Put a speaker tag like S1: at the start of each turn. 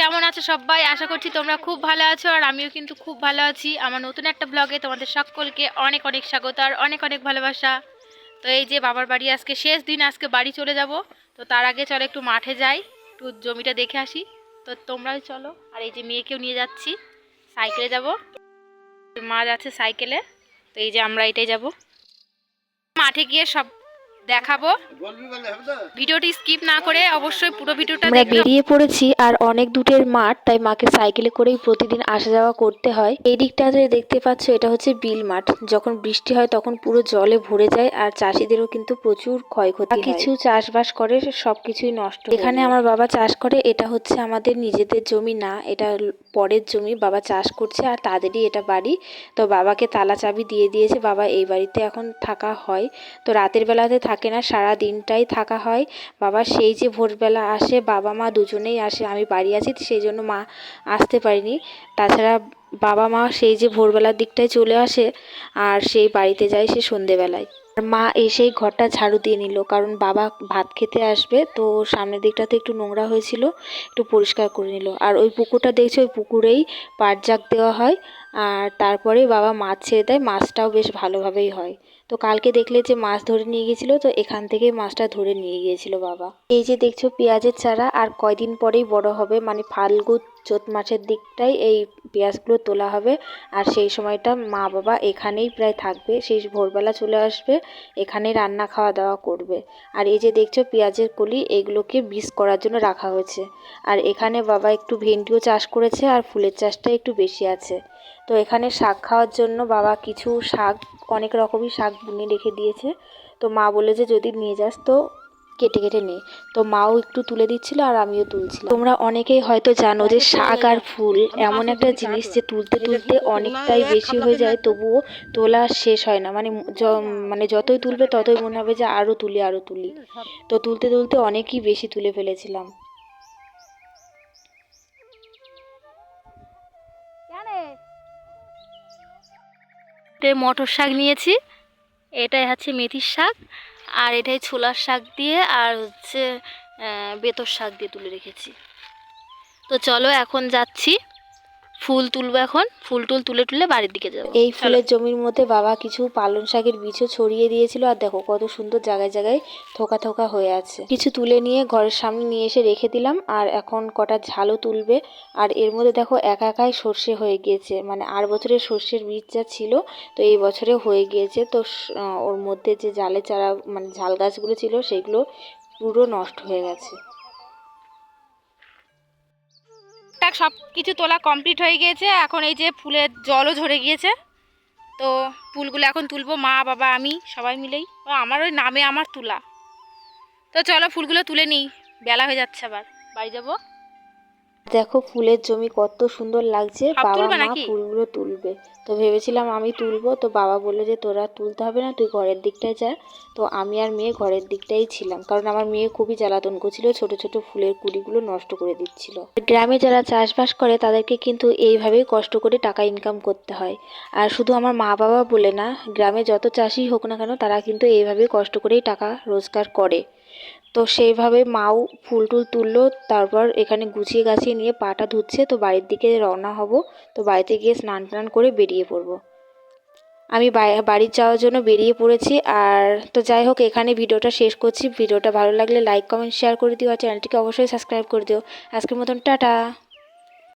S1: কেমন আছো সবাই? আশা করছি তোমরা খুব ভালো আছো আর আমিও কিন্তু খুব ভালো আছি। আমার নতুন একটা ব্লগে তোমাদের সকলকে অনেক অনেক স্বাগত আর অনেক অনেক ভালোবাসা। তো এই যে বাবার বাড়ি আজকে শেষ দিন, আজকে বাড়ি চলে যাব। তো তার আগে চলো একটু মাঠে যাই, একটু জমিটা দেখে আসি। তো তোমরাও চলো, আর এই যে মেয়েকেও নিয়ে যাচ্ছি। সাইকেলে যাব। মা যাচ্ছে সাইকেলে। তো এই যে আমরা এটাই যাব। মাঠে গিয়ে সব দেখাবো। ভিডিওটি স্কিপ না করে অবশ্যই পুরো ভিডিওটা
S2: আমরা বেরিয়ে পড়েছি আর অনেক দূরের মাঠ তাই মাকে সাইকেলে করেই প্রতিদিন আসা যাওয়া করতে হয়। এই দিকটাতে দেখতে পাচ্ছ এটা হচ্ছে বিল মাঠ। যখন বৃষ্টি হয় তখন পুরো জলে ভরে যায় আর চাষিদেরও কিন্তু প্রচুর ক্ষয়ক্ষতি কিছু চাষবাস করে সব কিছুই নষ্ট এখানে আমার বাবা চাষ করে এটা হচ্ছে আমাদের নিজেদের জমি না এটা পরের জমি বাবা চাষ করছে আর তাদেরই এটা বাড়ি। তো বাবাকে তালা চাবি দিয়ে দিয়েছে বাবা এই বাড়িতে এখন থাকা হয়। তো রাতের বেলাতে থাকে না, সারা দিনটাই থাকা হয়। বাবা সেই যে ভোরবেলা আসে, বাবা মা দুজনেই আসে, আমি বাড়ি আছি, সেই জন্য মা আসতে পারিনি। তাছাড়া বাবা মা সেই যে ভোরবেলার দিকটায় চলে আসে, আর সেই বাড়িতে যায় সে সন্ধেবেলায়। আর মা এসেই ঘরটা ঝাড়ু দিয়ে নিল, কারণ বাবা ভাত খেতে আসবে, তো সামনের দিকটাতে একটু নোংরা হয়েছিল, একটু পরিষ্কার করে নিল। আর ওই পুকুরটা দেখছি, ওই পুকুরেই পাট জাগ দেওয়া হয়, আর তারপরে বাবা মাছ ছেড়ে দেয়, মাছটাও বেশ ভালোভাবেই হয়। তো কালকে দেখলে যে মাছ ধরে নিয়ে গেছিল তো এখান থেকেই মাছটা ধরে নিয়ে গিয়েছিল বাবা। এই যে দেখছ পেঁয়াজের চারা, আর কয়দিন পরেই বড় হবে মানে ফাল্গুন, চৈত মাসের দিকটাই এই পেঁয়াজগুলো তোলা হবে। আর সেই সময়টা মা বাবা এখানেই প্রায় থাকবে। সেই ভোরবেলা চলে আসবে এখানে রান্না খাওয়া দাওয়া করবে। আর এই যে দেখছ পেঁয়াজের কলি, এগুলোকে বীজ করার জন্য রাখা হয়েছে। আর এখানে বাবা একটু ভেন্ডিও চাষ করেছে আর ফুলের চাষটা একটু বেশি আছে। তো এখানে শাক খাওয়ার জন্য বাবা কিছু শাক, অনেক রকমই শাক বুনে রেখে দিয়েছে। তো মা বলে যে যদি নিয়ে যাস তো কেটে কেটে নে। তো মাও একটু তুলে দিচ্ছিল আর আমিও তুলছিলাম। তোমরা অনেকেই হয়তো জানো যে শাক আর ফুল এমন একটা জিনিস যে তুলতে তুলতে অনেকটাই বেশি হয়ে যায় তবুও তোলা শেষ হয় না। মানে মানে যতই তুলবে ততই মনে হবে যে আরও তুলি আরও তুলি। তো তুলতে তুলতে অনেকই বেশি তুলে ফেলেছিলাম।
S1: মটর শাক নিয়েছি। এটাই হচ্ছে মেথির শাক। আর এটাই ছোলার শাক দিয়ে আর হচ্ছে বেতর শাক দিয়ে তুলে রেখেছি। তো চলো এখন যাচ্ছি। ফুল তুলবো এখন ফুল টুল তুলে তুলে বাড়ির দিকে যাব।
S2: এই ফুলের জমির মধ্যে বাবা কিছু পালং শাকের বীজও ছড়িয়ে দিয়েছিল আর দেখো কত সুন্দর জায়গায় জায়গায় থোকা থোকা হয়ে আছে। কিছু তুলে নিয়ে ঘরের সামনে নিয়ে এসে রেখে দিলাম আর এখন কটা ঝালও তুলবে। আর এর মধ্যে দেখো একা একাই সর্ষে হয়ে গিয়েছে মানে আর বছরের সর্ষের বীজ যা ছিল তো এই বছরে হয়ে গিয়েছে। তো ওর মধ্যে যে জালে চারা মানে ঝাল গাছগুলো ছিল সেগুলো পুরো নষ্ট হয়ে গেছে।
S1: সব কিছু তোলা কমপ্লিট হয়ে গিয়েছে। এখন এই যে ফুলের জলও ঝরে গিয়েছে। তো ফুলগুলো এখন তুলবো মা, বাবা, আমি সবাই মিলেই। আমার ওই নামে আমার তোলা। তো চলো ফুলগুলো তুলে নিই। বেলা হয়ে যাচ্ছে আবার। বাড়ি যাব?
S2: দেখো ফুলের জমি কত সুন্দর লাগছে। বাবা মা ফুলগুলো তুলবে। তো ভেবেছিলাম আমি তুলবো তো বাবা বলল যে তোরা তুলতে হবে না তুই ঘরের দিকটায় যা। তো আমি আর মেয়ে ঘরের দিকটাই ছিলাম কারণ আমার মেয়ে খুবই জ্বালাতন করছিল ছোট ছোট ফুলের কুড়িগুলো নষ্ট করে দিচ্ছিল। গ্রামে যারা চাষবাস করে তাদেরকে কিন্তু এইভাবেই কষ্ট করে টাকা ইনকাম করতে হয়। আর শুধু আমার মা বাবা বলে না গ্রামে যত চাষি হোক না কেন তারা কিন্তু এইভাবেই কষ্ট করেই টাকা রোজগার করে। তো সেইভাবে মাও ফুল টুল তুললো, তারপর এখানে গুছিয়ে গাছিয়ে নিয়ে পাটা ধুচ্ছে, তো বাড়ির দিকে রওনা হব। তো বাড়িতে গিয়ে স্নান টান করে বেরিয়ে পড়ব। আমি বাড়ি যাওয়ার জন্য বেরিয়ে পড়েছি, আর তো যাই হোক, এখানে ভিডিওটা শেষ করছি। ভিডিওটা ভালো লাগলে লাইক কমেন্ট শেয়ার করে দিও, আর চ্যানেলটিকে অবশ্যই সাবস্ক্রাইব করে দিও। আজকের মতন, টাটা!